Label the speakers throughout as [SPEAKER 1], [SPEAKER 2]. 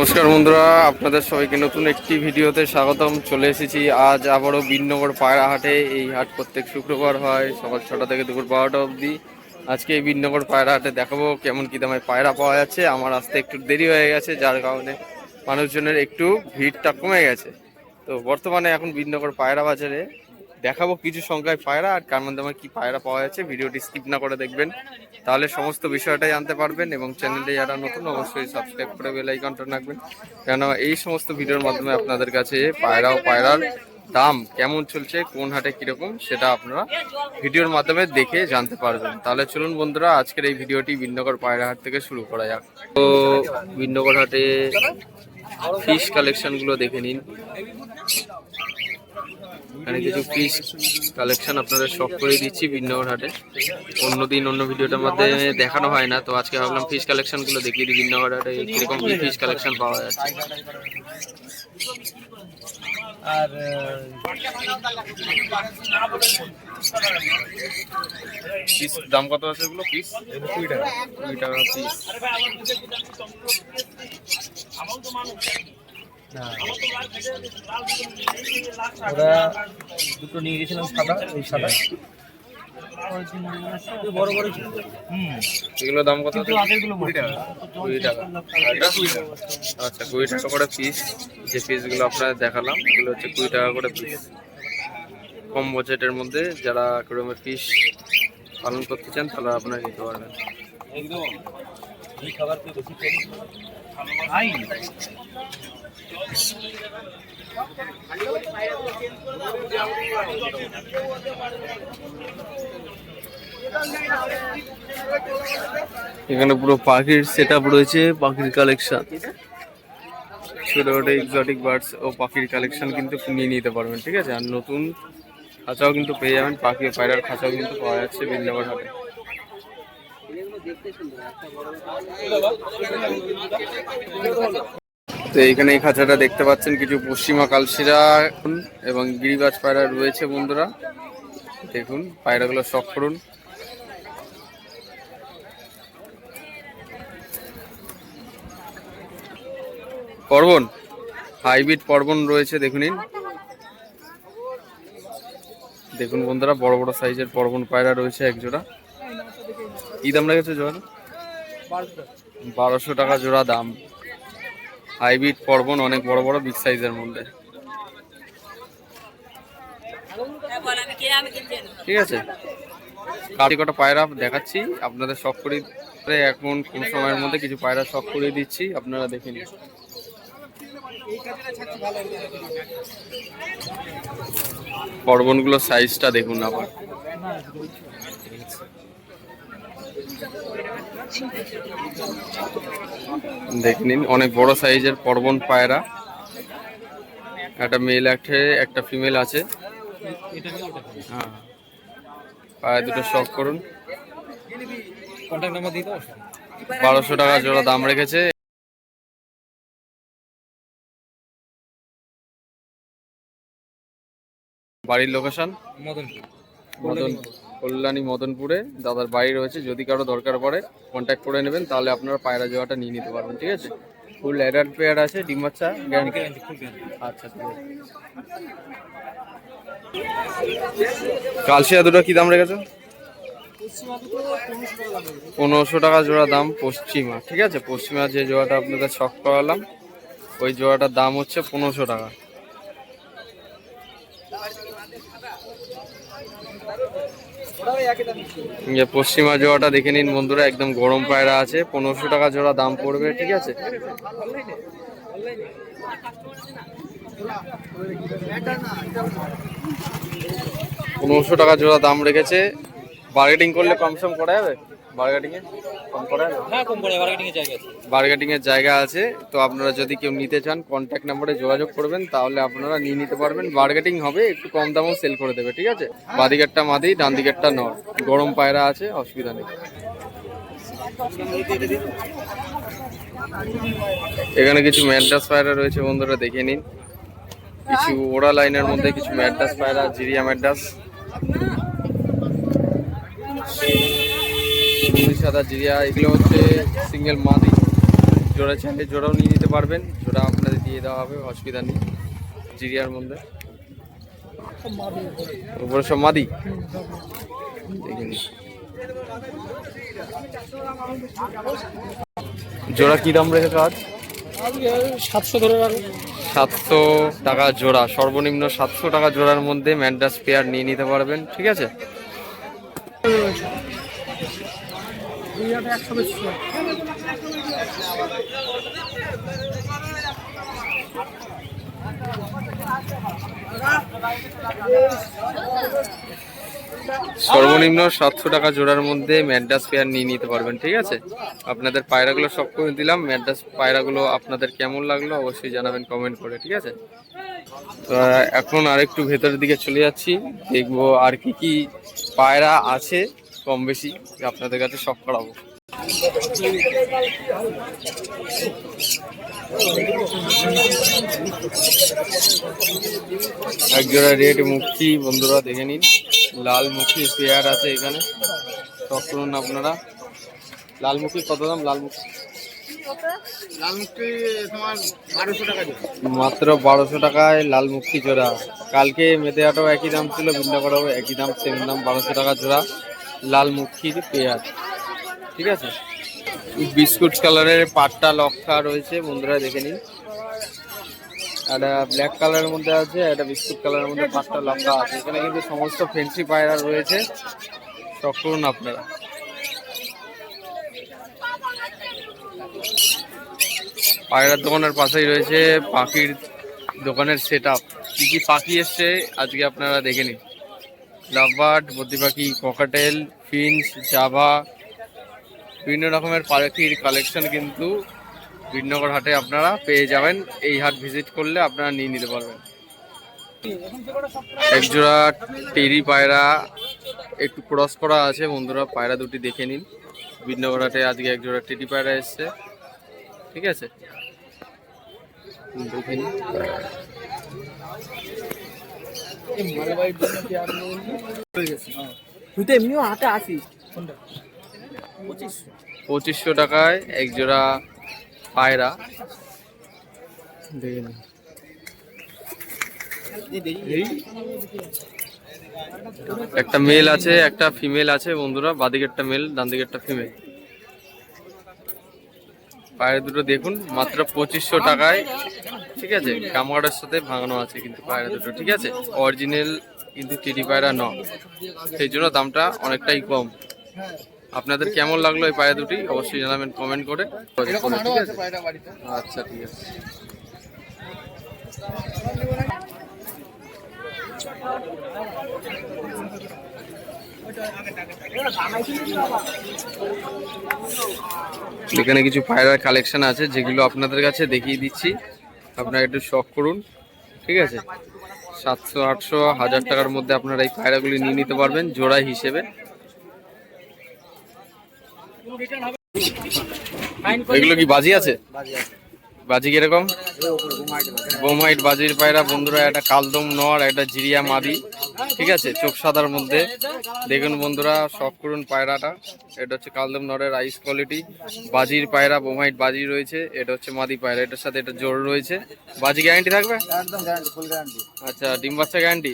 [SPEAKER 1] নমস্কার বন্ধুরা, আপনাদের সবাইকে নতুন একটি ভিডিওতে স্বাগতম। চলে এসেছি আজ আবারও বিনগর পায়রা হাটে। এই হাট প্রত্যেক শুক্রবার হয়, সকাল ছটা থেকে দুপুর বারোটা অবধি। আজকে এই বিনগর পায়রা হাটে দেখাবো কেমন কি দামে পায়রা পাওয়া যাচ্ছে। আমার আসতে একটু দেরি হয়ে গেছে, যার কারণে মানুষজনের একটু ভিড়টা কমে গেছে। তো বর্তমানে এখন বিনগর পায়রা বাজারে দেখাবো কিছু সংখ্যায় পায়রা আর কেমন দামে কি পায়রা পাওয়া যাচ্ছে। ভিডিওটি স্কিপ না করে দেখবেন। তাহলে সমস্ত বিষয়টাই জানতে পারবেন এবং চ্যানেলটি যারা নতুন, অবশ্যই সাবস্ক্রাইব করে বেল আইকনটা রাখবেন। কেন এই সমস্ত ভিডিওর মাধ্যমে আপনাদের কাছে পায়রা ও পায়রার দাম কেমন চলছে, কোন হাটে কীরকম, সেটা আপনারা ভিডিওর মাধ্যমে দেখে জানতে পারবেন। তাহলে চলুন বন্ধুরা, আজকের এই ভিডিওটি বিন্নগর পায়রা হাট থেকে শুরু করা যাক। তো বিন্নগর হাটে ফিশ কালেকশনগুলো দেখে নিন। এখানে কিছু ফিশ কালেকশন আপনাদের শখ করে দিচ্ছি বিন্নগর হাটে। অন্যদিন অন্য ভিডিওটার মধ্যে দেখানো হয় না তো আজকে ভাবলাম ফিশ কালেকশনগুলো দেখিয়ে দিই বিন্নগর হাটে কীরকম কি ফিশ কালেকশন পাওয়া যাচ্ছে।
[SPEAKER 2] আর
[SPEAKER 1] পিস দাম কত আছে এগুলো? পিস
[SPEAKER 2] কুড়ি টাকা।
[SPEAKER 1] কুড়ি টাকা পিস
[SPEAKER 2] ওরা দুটো নিয়ে গেছিলাম সাদা ওই সাদা। বড় বড় ছিল। হুম।
[SPEAKER 1] এগুলো দাম কত
[SPEAKER 2] কুড়ি টাকা।
[SPEAKER 1] কুড়ি টাকা। এটা কুড়ি টাকা। আচ্ছা কুড়ি টাকা করে পিস যে পিসগুলো দেখালাম এগুলো হচ্ছে কুড়ি টাকা করে পিস কম বাজেটের মধ্যে যারা ফিশ পালন করতে চান তাহলে আপনারা নিতে পারবেন।
[SPEAKER 2] একদম
[SPEAKER 1] এখানে পুরো পাখির সেট রয়েছে, পাখির কালেকশন ছোট ছোট এক্সোটিক বার্ডস ও পাখির কালেকশন কিন্তু নিয়ে নিতে পারবেন, ঠিক আছে? আর নতুন খাঁচাও কিন্তু পেয়ে যাবেন, পাখি ও পায়রার খাঁচাও কিন্তু পাওয়া যাচ্ছে বৃন্দাবন হাটে তো এইখানে এই খাঁচাটা দেখতে পাচ্ছেন কিছু পশ্চিমা কালশিরা এবং গিরিবাজ পায়রা রয়েছে বন্ধুরা। দেখুন, পায়রাগুলো শখ করুন। পর্বন হাইব্রিড পর্বন রয়েছে, দেখুন দেখুন বন্ধুরা, বড় বড় সাইজের পর্বন পায়রা রয়েছে এক জোড়া কি দাম লেগেছে জোড়া বারোশো টাকা জোড়া দাম। হাইব্রিড পর্বন অনেক বড় বড় বিগ সাইজের মধ্যে। ঠিক আছে? কাটি কটা পায়রা দেখাচ্ছি, আপনাদের শখ করে এখন কোন সময়ের মধ্যে কিছু পায়রা শখ করে দিচ্ছি, আপনারা দেখে নিন। পর্বনগুলোর সাইজটা দেখুন আবার। দেখে নিন অনেক বড় সাইজের পর্বন পায়রা। একটা মেল একটা একটা ফিমেল আছে। হ্যাঁ। পায়রা দুটো শখ করুন। বারোশো টাকা জোড়া দাম রেখেছে। বাড়ির লোকেশন
[SPEAKER 2] মদনপুর।
[SPEAKER 1] মদন কল্যাণী মদনপুরে দাদার বাড়ি রয়েছে। যদি কারও দরকার পড়ে কন্ট্যাক্ট করে নেবেন, তাহলে আপনারা পায়রা জোয়াটা নিয়ে নিতে পারবেন, ঠিক আছে? ফুল অ্যাডাল্ট পেয়ার আছে, ডিম বাচ্চা আচ্ছা আছে কালশিয়া দুটো কি দাম রেখেছো? পনেরোশো টাকা জোড়া দাম পশ্চিমা, ঠিক আছে? পশ্চিমা যে জোড়াটা আপনাদের শখ করালাম, ওই জোড়াটার দাম হচ্ছে পনেরোশো টাকা। যে পশ্চিমা জোড়াটা দেখে নিন বন্ধুরা, একদম গরম পায়রা আছে, পনেরোশো টাকা জোড়া দাম পড়বে, ঠিক আছে? পনেরোশো টাকা জোড়া দাম রেখেছে। বার্গেটিং করলে কমসম করা যাবে? বার্গেটিং এ কম করা?
[SPEAKER 2] হ্যাঁ কম করে মার্কেটিং এর জায়গা আছে।
[SPEAKER 1] বার্গেটিং এর জায়গা আছে তো আপনারা যদি কেউ নিতে চান কন্ট্যাক্ট নাম্বারে যোগাযোগ করবেন তাহলে আপনারা নিয়ে নিতে পারবেন। বার্গেটিং হবে একটু কম দামেও সেল করে দেবে ঠিক আছে? বাদিকেরটা মাদি ডান দিকেরটা নর। গরম পায়রা আছে অসুবিধা নেই। এখানে কিছু ম্যাড্রাস পায়রা রয়েছে বন্ধুরা দেখে নিন। কিছু ওরা লাইনের মধ্যে কিছু ম্যাড্রাস পায়রা জিরিয়া ম্যাড্রাস। সাদা জিরিয়া এগুলো হচ্ছে সিঙ্গেল মাদি জোড়া চাইলে জোড়াও নিয়ে নিতে পারবেন। জোড়া আপনাদের দিয়ে দেওয়া হবে অসুবিধা নেই। জিরিয়ার মধ্যে। উপরে সব মাদি? জোড়া কি দাম রেখে কাজ
[SPEAKER 2] সাতশো ধরে
[SPEAKER 1] সাতশো টাকা জোড়া। সর্বনিম্ন সাতশো টাকা জোড়ার মধ্যে ম্যান্ডাস পেয়ার নিয়ে নিতে পারবেন। ঠিক আছে? সর্বনিম্ন সাতশো টাকা জোড়ার মধ্যে ম্যাড্রাস পেয়ার নিয়ে নিতে পারবেন, ঠিক আছে? আপনাদের পায়রাগুলো সব করে দিলাম। ম্যাড্রাস পায়রাগুলো আপনাদের কেমন লাগল অবশ্যই জানাবেন কমেন্ট করে, ঠিক আছে? তো এখন আরেকটু ভেতরের দিকে চলে যাচ্ছি। দেখব আর কি কি পায়রা আছে। কম বেশি আপনাদের কাছে সব করাবো। একজোড়া রেড মুখী বন্ধুরা দেখে নিন। লাল মুখী পেয়ার আছে এখানে। সব করুন আপনারা। লাল মুখী কত দাম? লাল মুখী
[SPEAKER 2] মুক্তি টাকা
[SPEAKER 1] মাত্র বারোশো টাকায় লাল মুক্তি জোড়া। কালকে মেতে আটাও একই দাম ছিল বিন্দাকড়াও একই দাম সেম দাম বারোশো টাকা জোড়া। লাল মুখির পেয়ার ঠিক আছে? বিস্কুট কালারের পাট্টা লক্ষা রয়েছে, বন্ধুরা দেখে নিন। একটা ব্ল্যাক কালারের মধ্যে আছে একটা বিস্কুট কালারের মধ্যে পাট্টা লক্ষা আছে। এখানে কিন্তু সমস্ত ফেন্সি পায়রা রয়েছে। সব করুন আপনারা। পায়রার দোকানের পাশেই রয়েছে পাখির দোকানের সেট আপ কী কী পাখি এসছে, আজকে আপনারা দেখে নিন। লাভবার্ড বদ্রি পাখি, ককাটেল ফিন্স জাভা, বিভিন্ন রকমের পাখির কালেকশন কিন্তু বিনগর হাটে আপনারা পেয়ে যাবেন। এই হাট ভিজিট করলে আপনারা নিয়ে নিতে পারবেন। একজোড়া টেরি পায়রা একটু ক্রস করা আছে, বন্ধুরা পায়রা দুটি দেখে নিন। বিনগর হাটে আজকে একজোড়া টেরি পায়রা এসছে। ঠিক আছে? দেখে নিন।
[SPEAKER 2] পঁচিশশো
[SPEAKER 1] টাকায় এক জোড়া পায়রা একটা মেল আছে, একটা ফিমেল আছে বন্ধুরা, বাদিকেরটা মেল ডান দিকেরটা ফিমেল পায়রা দুটো দেখুন মাত্র পঁচিশশো টাকায়। ঠিক আছে? কামড়ের সাথে ভাঙানো আছে কিন্তু পায়রা দুটো ঠিক আছে? অরিজিনাল কিন্তু টিডি পায়রা ন সেই জন্য দামটা অনেকটাই কম। আপনাদের কেমন লাগল এই পায়রা দুটি? অবশ্যই জানাবেন কমেন্ট করে। ঠিক আছে আচ্ছা ঠিক আছে। এখানে কিছু পায়রার কালেকশন আছে, যেগুলো আপনাদের কাছে দেখিয়ে দিচ্ছি। আপনারা একটু শখ করুন, ঠিক আছে? সাতশো, আটশো, হাজার টাকার মধ্যে আপনারা এই পায়রাগুলি নিয়ে নিতে পারবেন, জোড়া হিসেবে। এগুলো কি বাজি আছে। বাজি কীরকম? বোমাইট বাজির পায়রা বন্ধুরা একটা কালদম নর একটা জিরিয়া মাদি। ঠিক আছে? চোখ সাদার মধ্যে। দেখুন বন্ধুরা শখ করুন পায়রাটা। এটা হচ্ছে কালদম নরের আইস কোয়ালিটি বাজির পায়রা বোমাইট বাজি রয়েছে। এটা হচ্ছে মাদি পায়রা। এটার সাথে এটা জোর রয়েছে। বাজি গ্যারান্টি থাকবে? আচ্ছা ডিম বাচ্চা গ্যারান্টি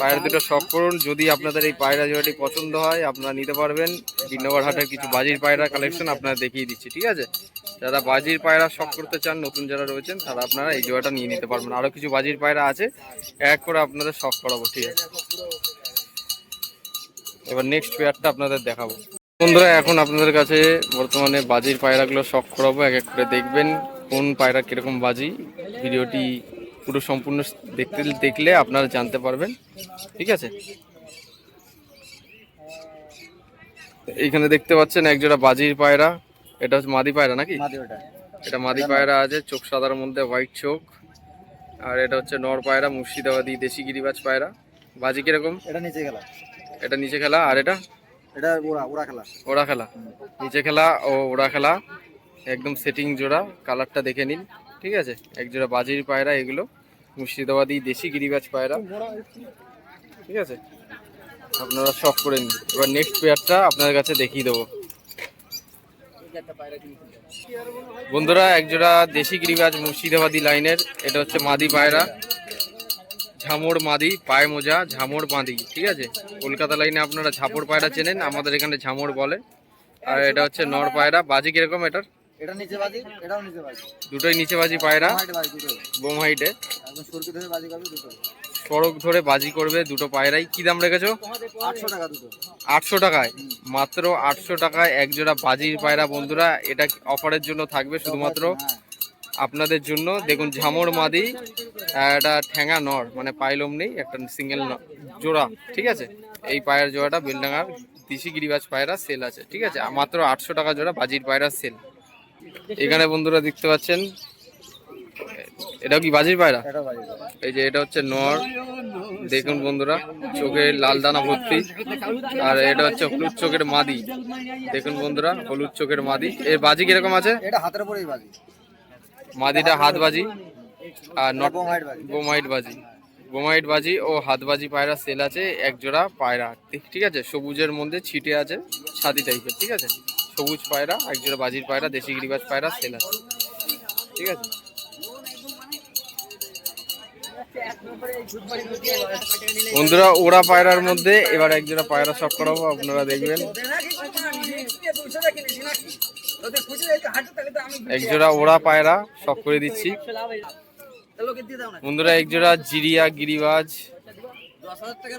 [SPEAKER 1] পায়রা দুটো শখ করুন। যদি আপনাদের এই পায়রা জোড়াটি পছন্দ হয় আপনারা নিতে পারবেন। বিনগর হাটের কিছু বাজির পায়রা কালেকশন আপনারা দেখিয়ে দিচ্ছি। ঠিক আছে? যারা বাজির পায়রা শখ করতে চান, নতুন যারা রয়েছেন, তারা আপনারা এই জোড়াটা নিয়ে নিতে পারবেন। আরও কিছু বাজির পায়রা আছে, এক করে আপনাদের শখ করাবো, ঠিক আছে? এবার নেক্সট পেয়ারটা আপনাদের দেখাবো। বন্ধুরা, এখন আপনাদের কাছে বর্তমানে বাজির পায়রাগুলো শখ করাবো, এক এক করে দেখবেন কোন পায়রা কীরকম বাজি। ভিডিওটি পুরো সম্পূর্ণ দেখতে, দেখলে আপনারা জানতে পারবেন, ঠিক আছে? এইখানে দেখতে পাচ্ছেন একজোড়া বাজির পায়রা। এটা হচ্ছে মাদি পায়রা নাকি? এটা মাদি পায়রা আছে চোখ সাদার মধ্যে হোয়াইট চোখ। আর এটা হচ্ছে নর পায়রা মুর্শিদাবাদি দেশি গিরিবাজ পায়রা। বাজি কীরকম?
[SPEAKER 2] এটা নিচে খেলা।
[SPEAKER 1] এটা নিচে খেলা আর এটা?
[SPEAKER 2] এটা ওরা ওরা খেলা।
[SPEAKER 1] ওড়া খেলা। নিচে খেলা ও ওড়া খেলা। একদম সেটিং জোড়া কালারটা দেখে নিন ঠিক আছে? এক জোড়া বাজির পায়রা এগুলো মুর্শিদাবাদি দেশি গিরিবাজ পায়রা। ঠিক আছে? আপনারা শখ করে নিন। এবার নেক্সট পেয়ারটা আপনাদের কাছে দেখিয়ে দেবো। বন্ধুরা একজোড়া দেশি গিরিবাজ মুর্শিদাবাদী লাইনের। এটা হচ্ছে মাদি পায়রা। ঝামর মাদি পায়ে মোজা ঝামর মাদি ঠিক আছে? কলকাতা লাইনে আপনারা ঝাপড় পায়রা চেনেন আমাদের এখানে ঝামর বলে। আর এটা হচ্ছে নর পায়রা। বাজি কীরকম এটার?
[SPEAKER 3] এটা নিচে বাজি এটাও নিচে বাজি।
[SPEAKER 1] দুটোই নিচে বাজি পায়রা। বোম হাইটে
[SPEAKER 3] একদম বাজি করবে দুটো
[SPEAKER 1] সড়ক ধরে বাজি করবে দুটো পায়রাই। কি দাম রেখেছো?
[SPEAKER 3] আটশো টাকা
[SPEAKER 1] আটশো টাকায়? মাত্র আটশো টাকায় এক জোড়া বাজির পায়রা বন্ধুরা এটা অফারের জন্য থাকবে শুধুমাত্র। আপনাদের জন্য। দেখুন ঝামর মাদি একটা ঠ্যাঙা নর মানে পাইলম নেই একটা সিঙ্গেল জোড়া ঠিক আছে? এই পায়ের জোড়াটা বেলডাঙ্গার দিশি গিরিবাজ পায়রা সেল আছে ঠিক আছে? মাত্র আটশো টাকা জোড়া বাজির পায়রা সেল এখানে বন্ধুরা দেখতে পাচ্ছেন এটাও কি বাজির পায়রা? এই যে এটা হচ্ছে নর। দেখুন বন্ধুরা চোখে লাল দানা ভর্তি। আর এটা হচ্ছে হলুদ চোখের মাদি। দেখুন বন্ধুরা হলুদ চোখের মাদি। এর বাজি কীরকম আছে?
[SPEAKER 3] এটা হাতের উপরেই বাজি।
[SPEAKER 1] মাদিটা হাত বাজি আর নট বোমাইট বাজি। বোমাইট বাজি। ও হাত বাজি পায়রা সেল আছে এক জোড়া পায়রা। ঠিক- ঠিক আছে? সবুজের মধ্যে ছিটে আছে ছাদি টাইপের। ঠিক আছে? সবুজ পায়রা এক জোড়া বাজির পায়রা দেশি গিরিবাজ পায়রা সেল আছে। ঠিক আছে? বন্ধুরা ওরা পায়রার মধ্যে এবার এক জোড়া পায়রা সব করাবো আপনারা দেখবেন। এক জোড়া ওরা পায়রা সব করে দিচ্ছি। বন্ধুরা এক জোড়া জিরিয়া গিরিবাজ।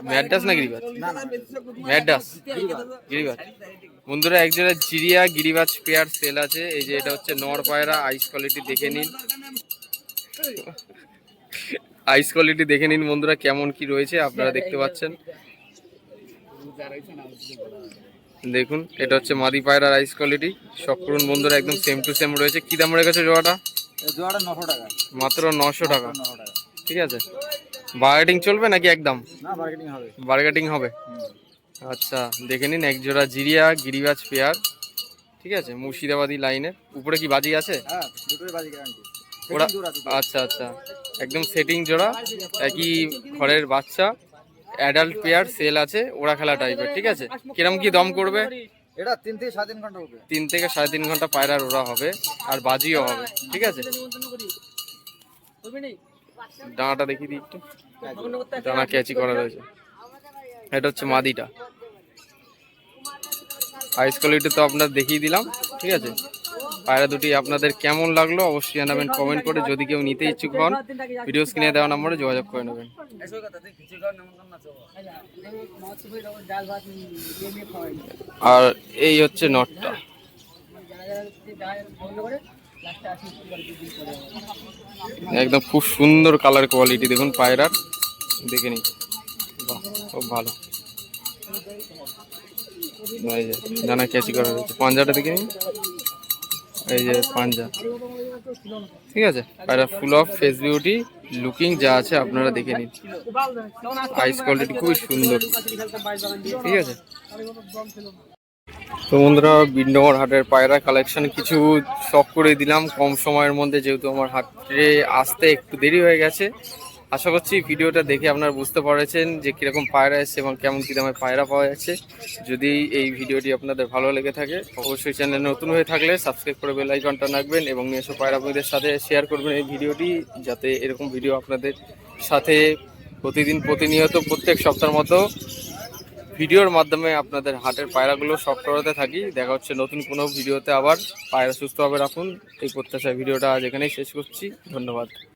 [SPEAKER 1] ম্যাডাস না গিরিবাজ? ম্যাডাস গিরিবাজ। বন্ধুরা এক জোড়া জিরিয়া গিরিবাজ পেয়ার সেল আছে। এই যে এটা হচ্ছে নর পায়রা আইস কোয়ালিটি দেখে নিন। আইস কোয়ালিটি দেখে নিন বন্ধুরা কেমন কি রয়েছে আপনারা দেখতে পাচ্ছেন। দেখুন এটা হচ্ছে মাদি পায়রার আইস কোয়ালিটি। সব করুন বন্ধুরা একদম সেম টু সেম রয়েছে। কি দাম রেখেছে জোড়াটা?
[SPEAKER 3] এই জোড়াটা নশো টাকা।
[SPEAKER 1] মাত্র নশো টাকা। ঠিক আছে। বার্গেটিং চলবে নাকি একদম?
[SPEAKER 3] না মার্কেটিং হবে।
[SPEAKER 1] বার্গেটিং হবে? আচ্ছা দেখে নিন এক জোড়া জিরিয়া গিরিবাজ পেয়ার। ঠিক আছে মুর্শিদাবাদী লাইনের। উপরে কি বাজি আছে?
[SPEAKER 3] হ্যাঁ দুটোই বাজি গ্যারান্টি
[SPEAKER 1] ওরা আচ্ছা আচ্ছা। একদম সেটিং জোড়া একই ঘরের বাচ্চা অ্যাডাল্ট পেয়ার সেল আছে ওরা খেলা টাইপের ঠিক আছে? কিরম কি দম করবে?
[SPEAKER 3] এটা তিন থেকে সাড়ে তিন ঘণ্টা উঠবে
[SPEAKER 1] তিন থেকে সাড়ে তিন ঘণ্টা পায়রার ওরা হবে আর বাজিও হবে ঠিক আছে? ডানাটা দেখিয়ে দিই একটু। ডানা ক্যাচি করা রয়েছে। এটা হচ্ছে মাদিটা। আইস কোয়ালিটি তো আপনার দেখিয়ে দিলাম ঠিক আছে? পায়রা দুটি আপনাদের কেমন লাগল অবশ্যই জানাবেন কমেন্ট করে যদি কেউ নিতে ইচ্ছুক হন ভিডিও স্ক্রিনে দেওয়া নম্বরে যোগাযোগ করে নেবেন। আর এই হচ্ছে নটটা। একদম খুব সুন্দর কালার কোয়ালিটি দেখুন পায়রার। দেখে নিন। খুব ভালো। ডানা ক্যাচি করা রয়েছে পাঞ্জাটা দেখে নিন। এই যে পাঞ্জা। ঠিক আছে? পায়রা full of face beauty looking যা আছে আপনারা দেখে নিন। আইস কোয়ালিটি খুবই সুন্দর। ঠিক আছে? তো বন্ধুরা বিন্ডগর হাটের পায়রা কালেকশন কিছু শখ করে দিলাম। কম সময়ের মধ্যে যেহেতু আমার হাটে আসতে একটু দেরি হয়ে গেছে আশা করছি ভিডিওটা দেখে আপনারা বুঝতে পেরেছেন যে কীরকম পায়রা এসছে এবং কেমন কী দামে পায়রা পাওয়া যাচ্ছে। যদি এই ভিডিওটি আপনাদের ভালো লেগে থাকে, অবশ্যই চ্যানেল নতুন হয়ে থাকলে সাবস্ক্রাইব করে বেল আইকনটা রাখবেন এবং এসব পায়রা বইদের সাথে শেয়ার করবেন এই ভিডিওটি, যাতে এরকম ভিডিও আপনাদের সাথে প্রতিদিন প্রতিনিয়ত প্রত্যেক সপ্তাহের মতো ভিডিওর মাধ্যমে আপনাদের হাটের পায়রাগুলো সব করাতে থাকি। দেখা হচ্ছে নতুন কোনো ভিডিওতে আবার। পায়রা সুস্থভাবে রাখুন। এই প্রত্যাশায় ভিডিওটা আজ এখানেই শেষ করছি। ধন্যবাদ।